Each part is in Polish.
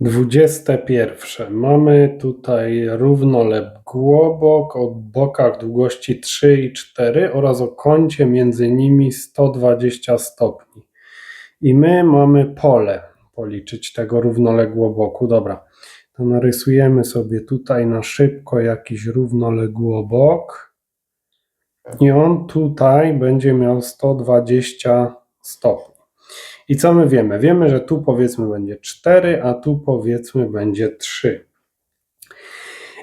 21. Mamy tutaj równoległy głobok o bokach długości 3 i 4 oraz o kącie między nimi 120 stopni. I my mamy pole policzyć tego równoległoboku. Dobra, to narysujemy sobie tutaj na szybko jakiś równoległobok. I on tutaj będzie miał 120 stopni. I co my wiemy? Wiemy, że tu powiedzmy będzie 4, a tu powiedzmy będzie 3.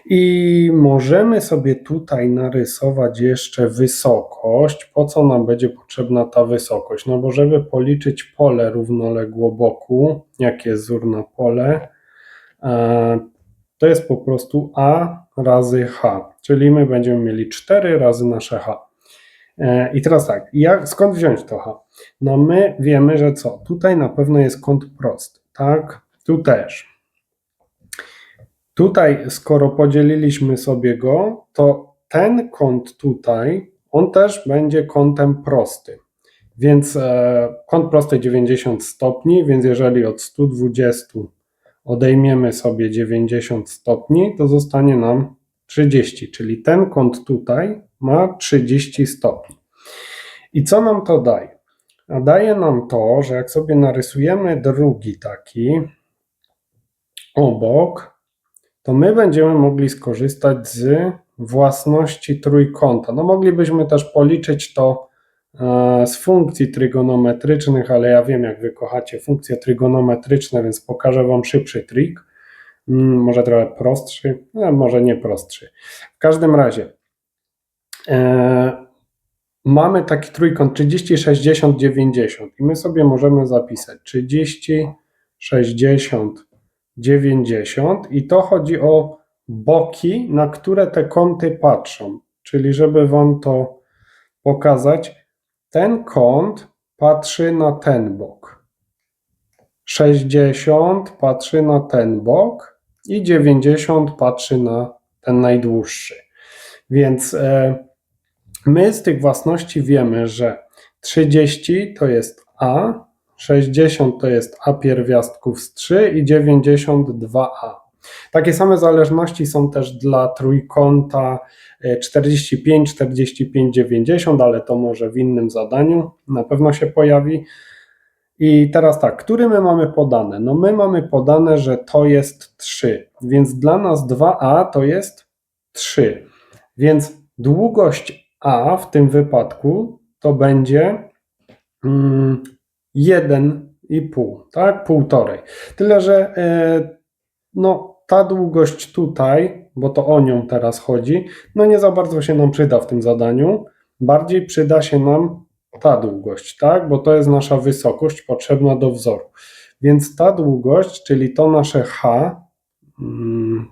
I możemy sobie tutaj narysować jeszcze wysokość. Po co nam będzie potrzebna ta wysokość? No bo żeby policzyć pole równoległoboku, jakie jest wzór na pole, e, to jest po prostu a razy h, czyli my będziemy mieli 4 razy nasze h. E, I teraz tak, jak, skąd wziąć to h? No my wiemy, że co? Tutaj na pewno jest kąt prosty, tak? Tu też. Tutaj, skoro podzieliliśmy sobie go, to ten kąt tutaj, on też będzie kątem prostym. Więc e, kąt prosty 90 stopni, więc jeżeli od 120 odejmiemy sobie 90 stopni, to zostanie nam 30, czyli ten kąt tutaj ma 30 stopni. I co nam to daje? A daje nam to, że jak sobie narysujemy drugi taki obok, to my będziemy mogli skorzystać z własności trójkąta. No moglibyśmy też policzyć to e, z funkcji trygonometrycznych, ale ja wiem, jak wy kochacie funkcje trygonometryczne, więc pokażę wam szybszy trik. Mm, może trochę prostszy, no, może nie prostszy. W każdym razie e, mamy taki trójkąt 30, 60, 90 i my sobie możemy zapisać 30, 60, 90 i to chodzi o boki, na które te kąty patrzą. Czyli żeby wam to pokazać, ten kąt patrzy na ten bok. 60 patrzy na ten bok i 90 patrzy na ten najdłuższy. Więc e, my z tych własności wiemy, że 30 to jest A, 60 to jest A pierwiastków z 3 i 92A. Takie same zależności są też dla trójkąta 45, 45, 90, ale to może w innym zadaniu na pewno się pojawi. I teraz tak, który my mamy podane? No my mamy podane, że to jest 3, więc dla nas 2a to jest 3. Więc długość a w tym wypadku to będzie mm, 1,5, tak? Półtorej. Tyle, że e, no, ta długość tutaj, bo to o nią teraz chodzi, no nie za bardzo się nam przyda w tym zadaniu. Bardziej przyda się nam ta długość, tak? Bo to jest nasza wysokość potrzebna do wzoru. Więc ta długość, czyli to nasze h, mm,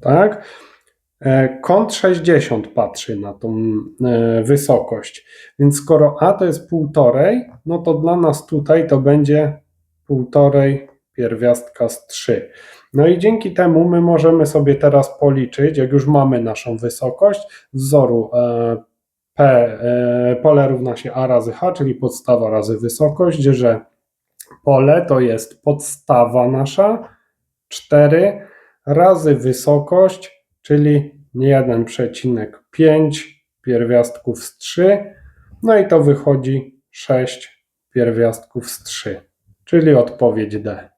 tak? E, kąt 60 patrzy na tą e, wysokość, więc skoro a to jest półtorej, no to dla nas tutaj to będzie półtorej pierwiastka z 3. No i dzięki temu my możemy sobie teraz policzyć, jak już mamy naszą wysokość, wzoru e, P, pole równa się a razy h, czyli podstawa razy wysokość, że pole to jest podstawa nasza 4 razy wysokość, czyli 1,5 pierwiastków z 3, no i to wychodzi 6 pierwiastków z 3, czyli odpowiedź D.